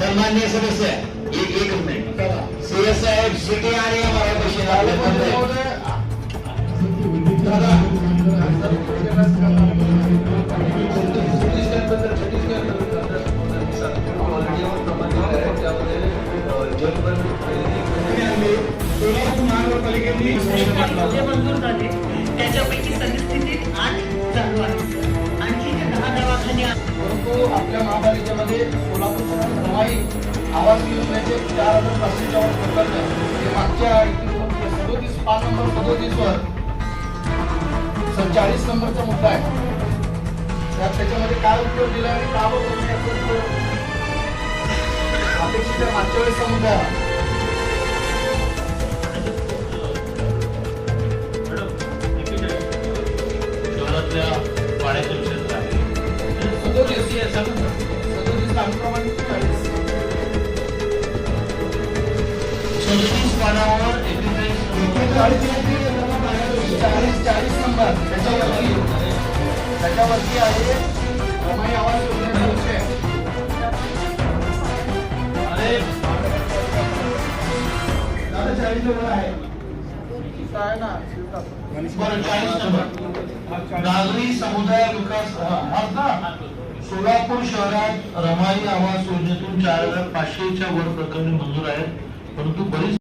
सन्मान्य सदस्य एक एक मिनिट। सी साहेब सिटी आणि मराठी महानगरपालिकेने त्याच्यापैकी सद्यस्थिती परंतु आपल्या महापालिकेमध्ये सोलापूर शहर रमाई आवास योजनेचे चार हजार पाचशे वर प्रकल्प हे मागच्या सदोतीस पाच नंबर सदोतीसवर चाळीस नंबरचा मुद्दा आहे. त्यात त्याच्यामध्ये काय उपयोग दिला आणि का बरं तुम्ही अपेक्षित मागच्या वेळेसचा मुद्दा आहे. चाळीस सदतीस पानावर चाळीस चाळीस नंबर त्याच्यावरती त्याच्यावरती आहे रमाई आवाज योजनेचा दादा चाळीस आहे आहे ना बरं, चाळीस नंबर. नागरी समुदाय विकास हा ना सोलापूर शहरात रमाई आवास योजनेतून चार हजार पाचशेच्या वर प्रकरणे मंजूर आहेत. परंतु बरीच